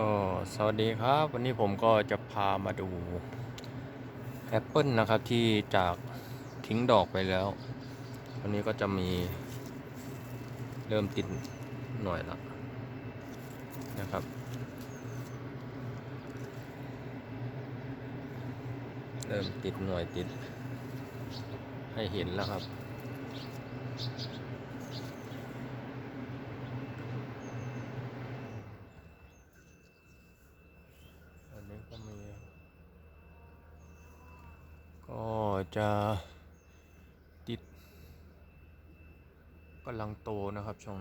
ก็สวัสดีครับ วันนี้ผมก็จะพามาดูแอปเปิลนะครับที่จากทิ้งดอกไปแล้ววันนี้ก็จะมีเริ่มติดหน่อยละนะครับ เริ่มติดหน่วยติดให้เห็นแล้วครับ อันนี้ก็มี ก็จะติดกำลังโตนะครับช่วง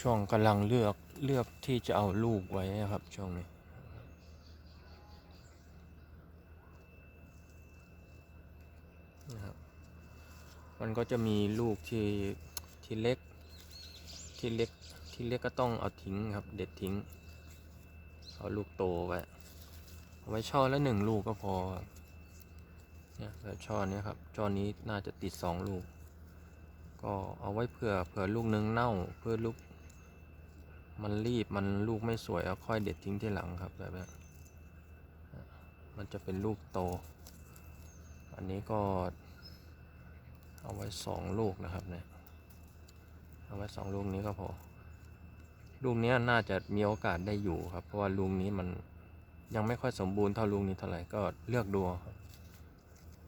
ช่วงกำลังเลือกเลือกที่จะเอาลูกไว้นะครับช่วงนี้นะครับมันก็จะมีลูกที่ที่เล็กที่เล็กที่เล็กก็ต้องเอาทิ้งครับเด็ดทิ้ง เอาลูกโตไว้เอาไว้ช่อละหนึ่งลูกก็พอเนี่ยแบบช่อเนี้ยครับช่อนี้น่าจะติดสองลูก ก็เอาไว้เผื่อเผื่อลูกนึงเน่าเพื่อลูก มันรีบมันลูกไม่สวยเอาค่อยเด็ดทิ้งที่หลังครับแบบนี้มันจะเป็นลูกโต อันนี้ก็เอาไว้สองลูกนะครับเนี่ยเอาไว้สองลูกนี้ก็พอ ลูกนี้น่าจะมีโอกาสได้อยู่ครับ เพราะว่าลูกนี้มันยังไม่ค่อยสมบูรณ์เท่าลูกนี้เท่าไหร่ก็เลือกดูครับ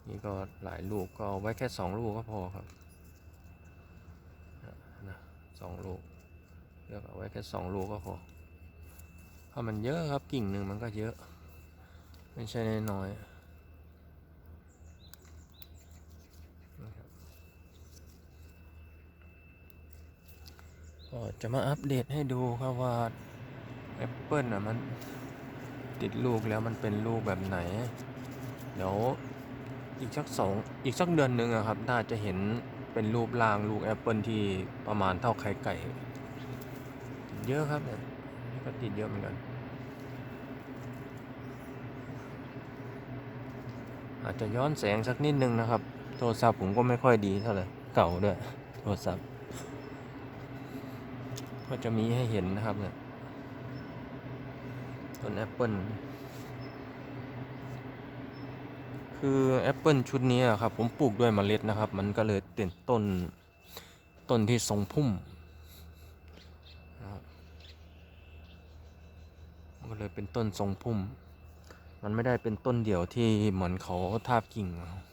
นี่ก็หลายลูกก็ไว้แค่สองลูกก็พอครับนะสองลูกเลือกเอาไว้แค่สองลูกก็พอเพราะมันเยอะครับกิ่งหนึ่งมันก็เยอะ ไม่ใช่น้อยๆนะครับ ก็จะมาอัปเดตให้ดูครับว่าแอปเปิลอะมันติดลูกแล้วมันเป็นลูกแบบไหน เดี๋ยวอีกสักสองอีกสักเดือนหนึ่งอะครับ น่าจะเห็นเป็นรูปร่างลูกแอปเปิลที่ประมาณเท่าไข่ไก่ติดเยอะครับเนี่ยก็ติดเยอะเหมือนกัน อาจจะย้อนแสงสักนิดนึงนะครับ โทรศัพท์ผมก็ไม่ค่อยดีเท่าไหร่เก่าด้วย โทรศัพท์ ก็จะมีให้เห็นนะครับเนี่ยต้นแอปเปิลคือแอปเปิลชุดนี้ครับผมปลูกด้วยเมล็ดนะครับ มันก็เลยเต็นต้นต้นที่ทรงพุ่มนะครับมันก็เลยเป็นต้นทรงพุ่ม มันไม่ได้เป็นต้นเดี่ยวที่เหมือนเขาทาบกิ่งนะครับ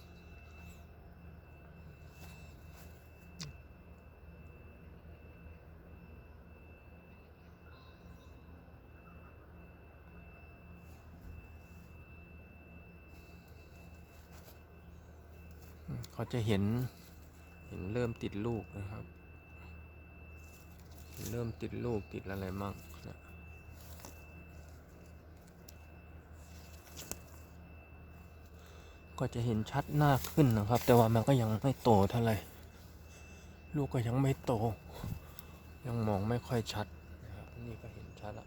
เขาจะเห็นเห็นเริ่มติดลูกนะครับ เริ่มติดลูกติดอะไรมั่งนะก็จะเห็นชัดหน้าขึ้นนะครับ แต่ว่ามันก็ยังไม่โตเท่าไหร่ลูกก็ยังไม่โต ยังมองไม่ค่อยชัดนะครับนี่ก็เห็นชัดละ